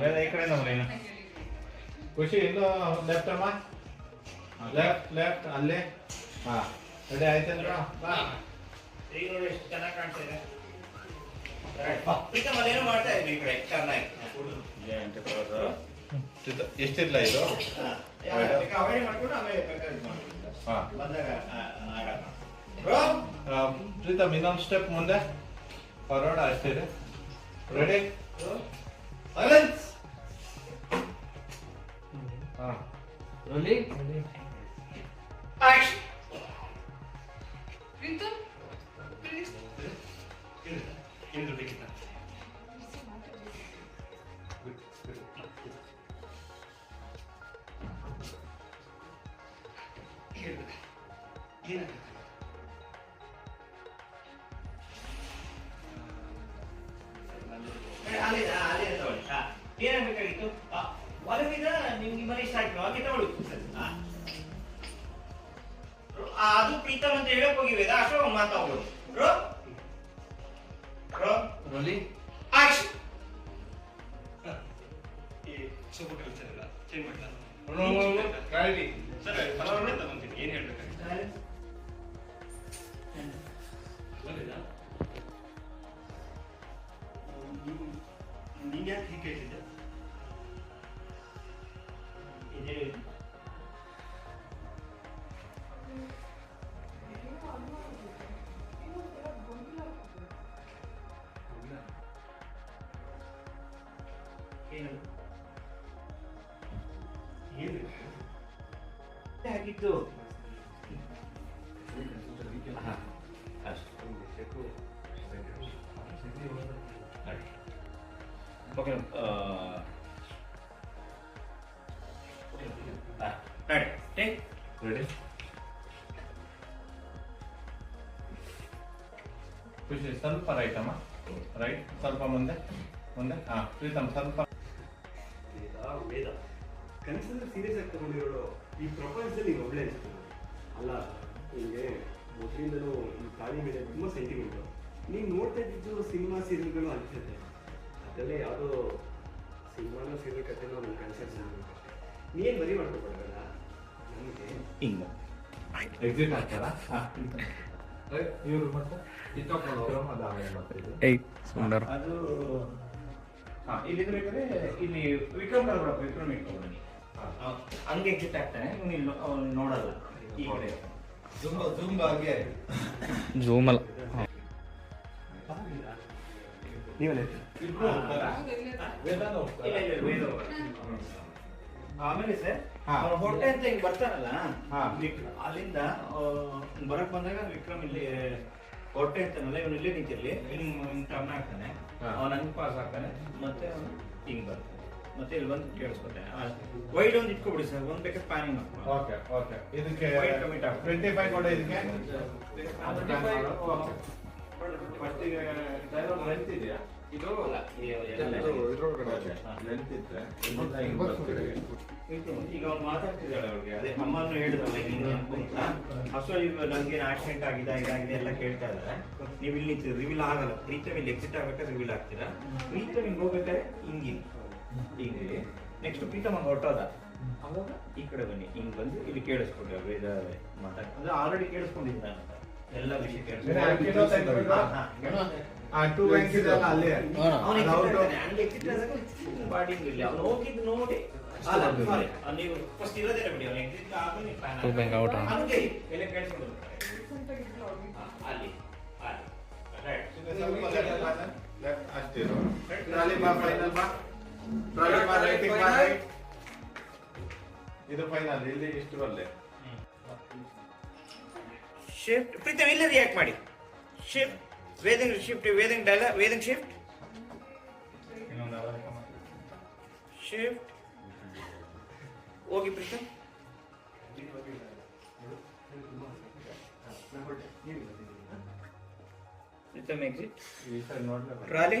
ವೇದ ಈ ಕಡೆ ನಮ್ಮ ನೀನು ಖುಷಿ ಇನ್ನು ಲೆಫ್ಟ್ ಅಮ್ಮ ಲೆಫ್ಟ್ ಲೆಫ್ಟ್ ಅಲ್ಲೇ ಹಾ ರೆಡಿ ಆಯ್ತಂದ್ರ ಬಾ ಈಗ ನೋಡಿ ಎಷ್ಟು ಚೆನ್ನಾಗಿ ಕಾಣ್ತಾ ಇದೆ ಪ್ರೀತಮ್ ಅದೇನೋ ಮಾಡ್ತಾ ಇದ್ದೀನಿ ಈ ಕಡೆ ಎಷ್ಟಿರ್ಲ ಇದು. ಹಾ ಪ್ರೀತಮ್ ಇನ್ನೊಂದು ಸ್ಟೆಪ್ ಮುಂದೆ. ಫಾರ್ವರ್ಡ್ ಅಷ್ಟಿದೆ ರೆಡಿ ಸೈಲೆನ್ಸ್ ಹಾ. ಆಕ್ಷನ್ ಏನಾಗುತ್ತೆ ಹಾ ಏನಾಗಬೇಕಾಗಿತ್ತು? ಒಲವಿದ ನಿಮ್ಗೆ ಮನೆ ಇಷ್ಟ ಆಯ್ತು. ಹಾಗೆ ತಗೊಳ್ಳಿ. ಅದು ಪ್ರೀತಮ್ ಅಂತ ಹೇಳಕ್ ಹೋಗಿವೆ. ಅಶೋಕ್ ಮಾತಾಡ್ಬೋದು ಬ್ರೋ ಬ್ರೋ ಆಕ್ಷನ್ ಗಾಡಿ ಏನ್ ಹೇಳ್ಬೇಕಾಗಿತ್ತು ನೀನ್ ಯಾಕೆ ಹೀಗೆ ಕೇಳ್ತಿದ್ದೆ ಏನು ಏನು ಆಗಿದ್ದು ಓಕೆ ರೆಡಿ ಟೇಕ್ ರೆಡಿ ಖುಷಿ ಸ್ವಲ್ಪ ರೈಟ್ ಅಮ್ಮ ರೈಟ್ ಸ್ವಲ್ಪ ಮುಂದೆ ಮುಂದೆ ಹಾ ಪ್ರೀತಮ್ ಸ್ವಲ್ಪ ವೇದ ಕನಸಲ್ಲಿ ಸೀರಿಯಸ್ ಆಗಿ ತಗೊಂಡಿರೋಳು ಈ ಪ್ರಪಂಚದಲ್ಲಿ ಒಳ್ಳೆ ಅನ್ಸುತ್ತೆ. ಅಲ್ಲ ನಿಮಗೆ ಮೊದಲಿಂದಲೂ ಈ ತಾಯಿ ಮೇಲೆ ತುಂಬ ಸೆಂಟಿಮೆಂಟು ನೀನು ನೋಡ್ತಾ ಇದ್ದಿದ್ದು ಸಿನಿಮಾ ಸೀರಿಯಲ್ಗಳು ಅನ್ಸುತ್ತೆ. ಅದರಲ್ಲೇ ಯಾವುದೋ ಸಿನಿಮಾನ ಸೀರಿಯಲ್ ಕಥೆನೋ ನನ್ನ ಕನಸಲ್ಲಿ ನೀನು ಬರೀ ಮಾಡ್ಕೊಬೇಕಲ್ಲ ನನಗೆ ಹಿಂಗ. ಎಕ್ಸಿಟ್ ಆಗ್ತಾರಾ ಇವರು ಮತ್ತೆ ಅದು ಹಾ ಇಲ್ಲಿ ಬೇಕಾದ್ರೆ ಇಲ್ಲಿ ವಿಕ್ರಮ್ ವಿಕ್ರಮ್ ಇಟ್ಕೊಬೇಡಿ ಹಂಗೆ ಎಕ್ಸಿಟ್ ಆಗ್ತಾನೆ ಇವನು ಇಲ್ಲಿ ನೋಡಲ್ಲ. ಈ ಕಡೆ. ಅಲ್ಲ. ಆಮೇಲೆ ಸರ್ ಹೊಟ್ಟೆ ಅಂತ ಹಿಂಗ್ ಬರ್ತಾನಲ್ಲ? ಹಾ. ಅಲ್ಲಿಂದ ಬರಕ್ ಬಂದಾಗ ವಿಕ್ರಮ್ ಇಲ್ಲಿ ಹೊಟ್ಟೆ ಅಂತಾನಲ್ಲ ಇವನು ಇಲ್ಲಿ ನಿಂತಿರ್ಲಿ. ಇನ್ನು ಟರ್ನ್ ಆಗ್ತಾನೆ ಅವ್ನ ಅವನು ಹಂಗ್ ಪಾಸ್ ಆಗ್ತಾನೆ. ಮತ್ತೆ ಅವನು ಹಿಂಗ್ ಬರ್ತಾನೆ. ಮತ್ತೆ ಇಲ್ಲಿ ಬಂದು ಕೇಳಿಸ್ಕೊತೆ. ವೈಡ್ ಒಂದು ಇಟ್ಕೊಬಿಡಿ ಸರ್ ಒಂದ್ ಬೇಕಾದ್ರೆ ಪ್ಯಾನಿಂಗ್ ಮಾಡ್ಕೊಂಡು ಓಕೆ ಓಕೆ. ಇದಕ್ಕೆ ಟ್ವೆಂಟಿ ಫೈವ್ ಕೊಡ ಇದಕ್ಕೆ. ಲೆಂತ್ ಇದೆಯಾ? ಇದು ಲೆಂತ್ ಇದ್ರೆ. ಈಗ ಅವ್ರು ಮಾತಾಡ್ತಿದ್ದಾಳೆ ಅವ್ರಿಗೆ. ಅದೇ ಅಮ್ಮನ್ನು ಹೇಳಿದ್ರಲ್ಲ ಹಿಂಗೆ ಅಂತ ಆಕ್ಸಿಡೆಂಟ್ ಆಗಿದೆ ಇದಾಗಿದೆ ಎಲ್ಲ ಕೇಳ್ತಾ ಇದ್ದಾರೆ. ನೀವು ಇಲ್ಲಿ ರಿವೀಲ್ ಆಗಲ್ಲ. ಪ್ರೀತಮ್ ಇಲ್ಲಿ ಎಕ್ಸಿಟ್ ಆಗ್ಬೇಕಾದ್ರೆ ರಿವೀಲ್ ಆಗ್ತೀರಾ? ಪ್ರೀತಮ್ ಹಿಂಗೆ ಹೋಗ್ಬೇಕಾದ್ರೆ ಹಿಂಗೆ. ಹಿಂಗೆ. ನೆಕ್ಸ್ಟ್ ಪ್ರೀತಮ್ ಹಂಗೆ ಹೊರಟೋದ? ಅವಾಗ ಈ ಕಡೆ ಬನ್ನಿ. ಹಿಂಗ್ ಬಂದು ಇಲ್ಲಿ ಕೇಳಿಸ್ಕೊಂಡ್ರೆ ಅವ್ರು ವೇದ ಮಾತಾಡ ಅಂದ್ರೆ ಆಲ್ರೆಡಿ ಕೇಳಿಸ್ಕೊಂಡಿದ್ದ ಅಂತ ಎಲ್ಲ ವಿಷಯ ಬೇರೆ ಹಾಕಿರೋ ಆ ಟೂ ಬ್ಯಾಂಕ್ಸ್ ಇದೆಯಲ್ಲ ಅಲ್ಲಿ. ಅವನಿಗೆ ಅದು out. ಹಂಗೆ ಎಕ್ಸಿಟ್ ಆದಾಗ ಬಾಡಿ ಇರಲಿ ಅವ್ನು ಹೋಗಿದ್ದು ನೋಡಿ. ಅಲ್ಲ ನೀವು ಫಸ್ಟ್ ಇರೋದೇ ಬಿಡಿ. ಅವ್ನು ಎಕ್ಸಿಟ್ ಆದ್ಮೇಲೆ. ಹಂಗೆ ಎಲ್ಲ ಕೇಳಿಸ್ಕೊಂಡು ಅಲ್ಲಿ. ಅಲ್ಲಿ. ಸರ್. Left ಬಾ ಫೈನಲ್ ಬಾ ಇದು ಫೈನಲ್ ಇಲ್ಲಿ ಇಷ್ಟು ಅಲ್ಲೇ. ಶಿಫ್ಟ್ ಪ್ರೀತಮ್ ಇಲ್ಲಿ ರಿಯಾಕ್ಟ್ ಮಾಡಿ. ಶಿಫ್ಟ್ ವೇದಿಂಗ್ ಶಿಫ್ಟ್ ವೇದಿಂಗ್ ಡೈಲ ವೇದಿಂಗ್ ಶಿಫ್ಟ್. ಶಿಫ್ಟ್ ಹೋಗಿ ಪ್ರೀತಮ್. ಪ್ರೀತಮ್ ಎಕ್ಸಿಟ್. ಟ್ರಾಲಿ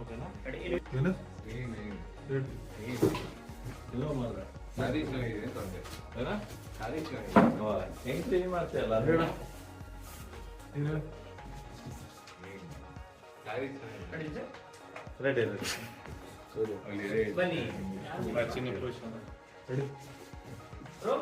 ಓಕೆನಾ? ರೆಡಿ ಇಲ್ಲಿ ಏನು ಎಲ್ಲೋ ಮಾಡ್ದೆ ಸಾರಿ ಚೆನ್ನಾಗಿದೆ ತೊಂದರೆ ಏನ ಸಾರಿ ಚೆನ್ನಾಗಿದೆ ಹೆಂಗ್ ಮಾಡ್ತೀಯಲ್ಲ ಹೇಳ. ಏನು ಸಾರಿ ಚೆನ್ನಾಗಿದೆ ರೆಡಿ ರೆಡಿ ಸರಿ ಅಲ್ಲಿ ರೆಡಿ ಬನ್ನಿ. ಚಿನ್ನ ಪುಷ್ ರೆಡಿ ರೋ